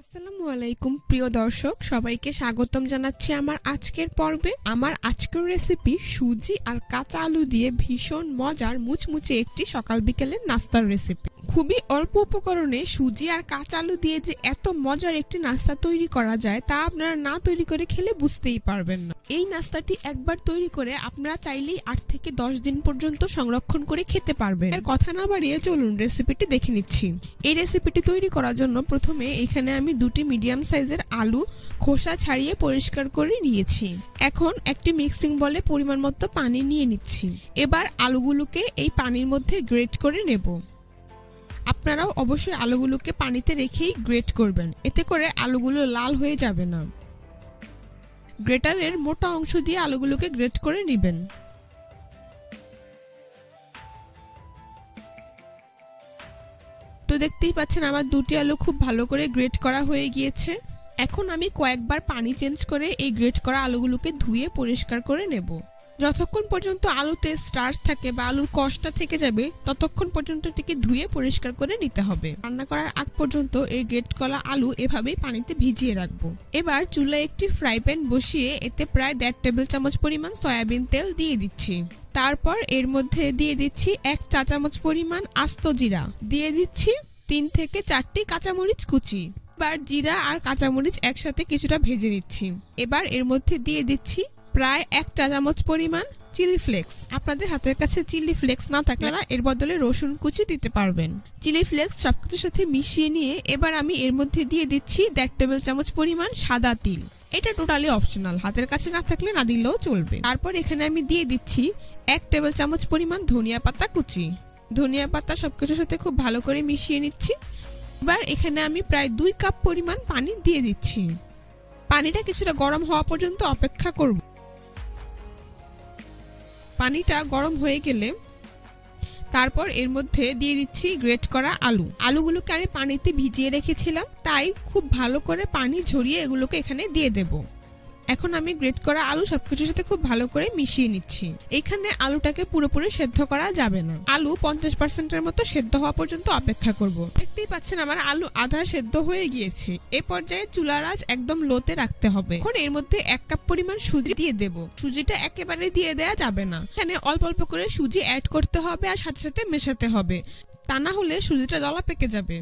আসসালামু আলাইকুম, প্রিয় দর্শক, সবাইকে স্বাগতম জানাচ্ছি আমার আজকের পর্বে। আমার আজকের রেসিপি সুজি আর কাঁচা আলু দিয়ে ভীষণ মজার, মুচমুচে একটি সকাল বিকেলের নাস্তার রেসিপি খুবই অল্প উপকরণে সুজি আর কাঁচা আলু দিয়ে যে এত মজার একটি নাস্তা তৈরি করা যায়, তা আপনারা না তৈরি করে খেলে বুঝতেই পারবেন না। এই নাস্তাটি একবার তৈরি করে আপনারা চাইলেই আট থেকে দশ দিন পর্যন্ত সংরক্ষণ করে খেতে পারবেন। এর কথা না বাড়িয়ে চলুন রেসিপিটি দেখে নিচ্ছি। এই রেসিপিটি তৈরি করার জন্য প্রথমে এখানে আমি দুটি মিডিয়াম সাইজের আলু খোসা ছাড়িয়ে পরিষ্কার করে নিয়েছি। এখন একটি মিক্সিং বলে পরিমাণ মতো পানি নিয়ে নিচ্ছি। এবার আলুগুলোকে এই পানির মধ্যে গ্রেট করে নেব। আপনারাও অবশ্যই আলুগুলোকে পানিতে রেখেই গ্রেট করবেন। এতে করে আলুগুলো লাল হয়ে যাবে না। গ্রেটারের মোটা অংশ দিয়ে আলুগুলোকে গ্রেট করে নেবেন। তো দেখতেই পাচ্ছেন আমার দুটি আলু খুব ভালো করে গ্রেট করা হয়ে গিয়েছে। এখন আমি কয়েকবার পানি চেঞ্জ করে এই গ্রেট করা আলুগুলোকে ধুয়ে পরিষ্কার করে নেব। যতক্ষণ পর্যন্ত আলুতে স্টার্চ থাকে বা আলুর কষটা থেকে যাবে, ততক্ষণ পর্যন্ত এটিকে ধুয়ে পরিষ্কার করে নিতে হবে। রান্না করার আগ পর্যন্ত এই গ্রেট কলা আলু এভাবেই পানিতে ভিজিয়ে রাখব। এবার চুলায় একটি ফ্রাই প্যান বসিয়ে এতে প্রায় দেড় টেবিল চামচ পরিমাণ সয়াবিন তেল দিয়ে দিচ্ছি। তারপর এর মধ্যে দিয়ে দিচ্ছি এক চা চামচ পরিমাণ আস্ত জিরা। দিয়ে দিচ্ছি তিন থেকে চারটি কাঁচামরিচ কুচি। এবার জিরা আর কাঁচামরিচ একসাথে কিছুটা ভেজে নিচ্ছি। এবার এর মধ্যে দিয়ে দিচ্ছি প্রায় এক চা চামচ পরিমাণ চিলি ফ্লেক্স। আপনাদের হাতের কাছে চিলি ফ্লেক্স না থাকলে এর বদলে রসুন কুচি দিতে পারবেন। চিলি ফ্লেক্স সবকিছুর সাথে মিশিয়ে নিয়ে এবার আমি এর মধ্যে দিয়ে দিচ্ছি দেড় টেবিল চামচ পরিমাণ সাদা তিল। এটা টোটালি অপশনাল হাতের কাছে না থাকলে না দিলেও চলবে। তারপর এখানে আমি দিয়ে দিচ্ছি এক টেবিল চামচ পরিমাণ ধনিয়া পাতা কুচি। ধনিয়া পাতা সবকিছুর সাথে খুব ভালো করে মিশিয়ে নিচ্ছি। এবার এখানে আমি প্রায় দুই কাপ পরিমাণ পানি দিয়ে দিচ্ছি। পানিটা কিছুটা গরম হওয়া পর্যন্ত অপেক্ষা করব। পানিটা গরম হয়ে গেলে তারপর এর মধ্যে দিয়ে দিচ্ছি গ্রেট করা আলু। আলুগুলোকে আমি পানিতে ভিজিয়ে রেখেছিলাম, তাই খুব ভালো করে পানি ঝরিয়ে এগুলোকে এখানে দিয়ে দেব। এখন আমি গ্রেট করা আলু সবকিছুর সাথে খুব ভালো করে মিশিয়ে নিচ্ছি। এখানে আলুটাকে পুরোপুরি সেদ্ধ করা যাবে না। আলু পঞ্চাশ পার্সেন্টের মতো সেদ্ধ হওয়া পর্যন্ত অপেক্ষা করব। দেখতেই পাচ্ছেন আমার আলু আধা সেদ্ধ হয়ে গিয়েছে। এ পর্যায়ে চুলার আঁচ একদম লোতে রাখতে হবে। এখন এর মধ্যে এক কাপ পরিমাণ সুজি দিয়ে দেব। সুজিটা একেবারে দিয়ে দেয়া যাবে না। এখানে অল্প অল্প করে সুজি অ্যাড করতে হবে আর সাথে সাথে মেশাতে হবে। তা না হলে সুজিটা দলা পেকে যাবে।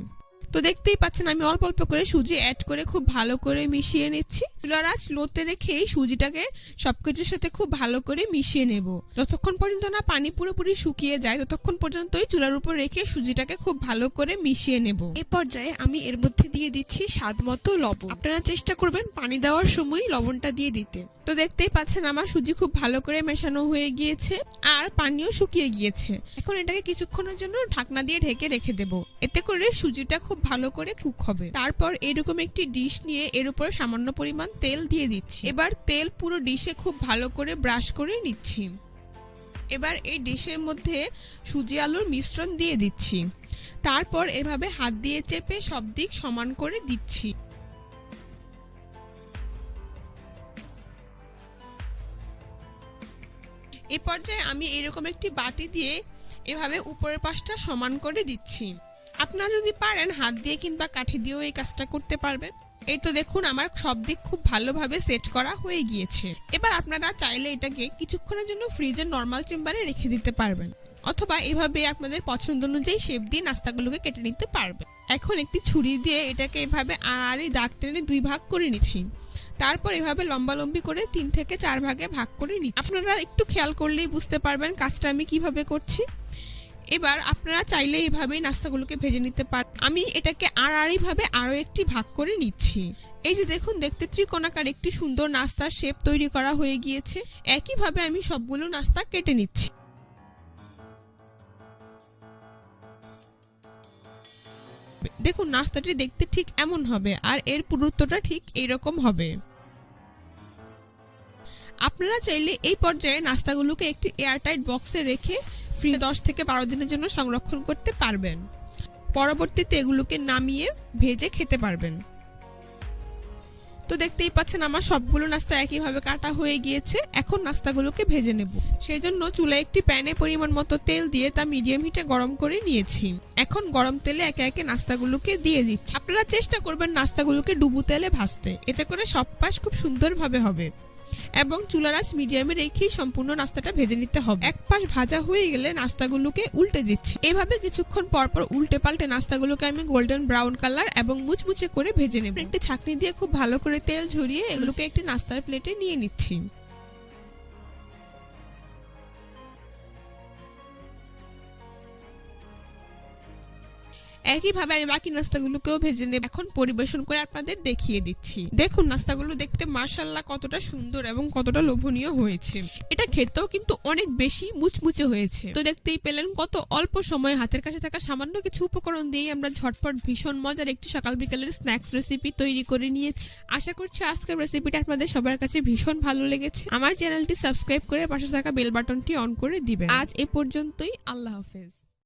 তো দেখতেই পাচ্ছেন আমি অল্প অল্প করে সুজি অ্যাড করে খুব ভালো করে মিশিয়ে নিচ্ছি। চুলার আঁচ লোতে রেখেই সুজিটাকে সবকিছুর সাথে খুব ভালো করে মিশিয়ে নেব। যতক্ষণ পর্যন্ত না পানি পুরোপুরি শুকিয়ে যায় ততক্ষণ পর্যন্তই চুলার উপর রেখে সুজিটাকে খুব ভালো করে মিশিয়ে নেব। এ পর্যায়ে আমি এর মধ্যে দিয়ে দিচ্ছি স্বাদ মতো লবণ। আপনারা চেষ্টা করবেন পানি দেওয়ার সময় লবণটা দিয়ে দিতে। তো দেখতেই পাচ্ছেন আমার সুজি খুব ভালো করে মেশানো হয়ে গিয়েছে আর পানিও শুকিয়ে গিয়েছে। এখন এটাকে কিছুক্ষণের জন্য ঢাকনা দিয়ে ঢেকে রেখে দেব। এতে করে সুজিটা খুব ভালো করে কুক হবে। তারপর এরকম একটি ডিশ নিয়ে এর উপর সামান্য পরিমাণ তেল দিয়ে দিচ্ছি। এবার তেল পুরো ডিশে খুব ভালো করে ব্রাশ করে নিচ্ছি। এবার এই ডিশের মধ্যে সুজি আলুর মিশ্রণ দিয়ে দিচ্ছি। তারপর এভাবে হাত দিয়ে চেপে সব দিক সমান করে দিচ্ছি। এ পর্যায়ে আমি এরকম একটি বাটি দিয়ে এভাবে উপরের পাশটা সমান করে দিচ্ছি। আপনারা যদি পারেন, হাত দিয়ে কিংবা কাঠি দিয়েও এই কাজটা করতে পারবেন। এই তো দেখুন, আমার সব দিক খুব ভালোভাবে সেট করা হয়ে গিয়েছে। এবার আপনারা চাইলে এটাকে কিছুক্ষণের জন্য ফ্রিজের নর্মাল চেম্বারে রেখে দিতে পারবেন। অথবা এভাবে আপনাদের পছন্দ অনুযায়ী শেপ দিয়ে নাস্তাগুলোকে কেটে নিতে পারবেন। এখন একটি ছুরি দিয়ে এটাকে এভাবে আড়াআড়ি দাগ টেনে দুই ভাগ করে নিচ্ছি। তারপর এভাবে লম্বালম্বি করে তিন থেকে চার ভাগে ভাগ করে নিচ্ছি। আপনারা একটু খেয়াল করলেই বুঝতে পারবেন কাজটা আমি কীভাবে করছি। এবার আপনারা চাইলে এইভাবেই নাস্তাগুলোকে ভেজে নিতে পারেন আমি এটাকে আড়াআড়ি ভাবে আরও একটি ভাগ করে নিচ্ছি। এই যে দেখুন, দেখতে ত্রিকোণাকার একটি সুন্দর নাস্তার শেপ তৈরি করা হয়ে গিয়েছে। একইভাবে আমি সবগুলো নাস্তা কেটে নিচ্ছি। দেখুন, নাস্তাটি দেখতে ঠিক এমন হবে আর এর পুরুত্বটা ঠিক এইরকম হবে। আপনারা চাইলে এই পর্যায়ে নাস্তাগুলোকে একটি এয়ারটাইট বক্সে রেখে ফ্রি দশ থেকে বারো দিনের জন্য সংরক্ষণ করতে পারবেন। পরবর্তীতে এগুলোকে নামিয়ে ভেজে খেতে পারবেন। তো দেখতেই পাচ্ছেন আমার সবগুলো নাস্তা একইভাবে কাটা হয়ে গিয়েছে। এখন নাস্তাগুলোকে ভেজে নেব। সেই জন্য চুলায় একটি প্যানে পরিমাণ মতো তেল দিয়ে তা মিডিয়াম হিটে গরম করে নিয়েছি। এখন গরম তেলে একে একে নাস্তাগুলোকে দিয়ে দিচ্ছি। আপনারা চেষ্টা করবেন নাস্তাগুলোকে ডুবু তেলে ভাজতে। এতে করে সব পাশ খুব সুন্দরভাবে হবে। এবং চুলারাজ মিডিয়ামে রেখেই সম্পূর্ণ নাস্তাটা ভেজে নিতে হবে। এক পাশ ভাজা হয়ে গেলে নাস্তাগুলোকে উল্টে দিচ্ছি। এভাবে কিছুক্ষণ পর পর উল্টে পাল্টে নাস্তাগুলোকে আমি গোল্ডেন ব্রাউন কালার এবং মুচমুচে করে ভেজে নেব। একটি ছাকনি দিয়ে খুব ভালো করে তেল ঝরিয়ে এগুলোকে একটি নাস্তার প্লেটে নিয়ে নিচ্ছি। একইভাবে আমি বাকি নাস্তাগুলোকেও ভেজে নেব। এখন পরিবেশন করে আপনাদের দেখিয়ে দিচ্ছি। দেখুন, নাস্তাগুলো দেখতে মার্শাল্লাহ কতটা সুন্দর এবং কতটা লোভনীয় হয়েছে। এটা খেতেও কিন্তু অনেক বেশি মুচমুচে হয়েছে। তো দেখতেই পেলেন, কত অল্প সময় হাতের কাছে থাকা সামান্য কিছু উপকরণ দিয়ে আমরা ঝটপট ভীষণ মজার একটি সকাল বিকালের স্ন্যাক্স রেসিপি তৈরি করে নিয়েছি। আশা করছি আজকের রেসিপিটা আপনাদের সবার কাছে ভীষণ ভালো লেগেছে। আমার চ্যানেলটি সাবস্ক্রাইব করে পাশে থাকা বেল বাটনটি অন করে দিবেন। আজ এ পর্যন্তই, আল্লাহ হাফেজ।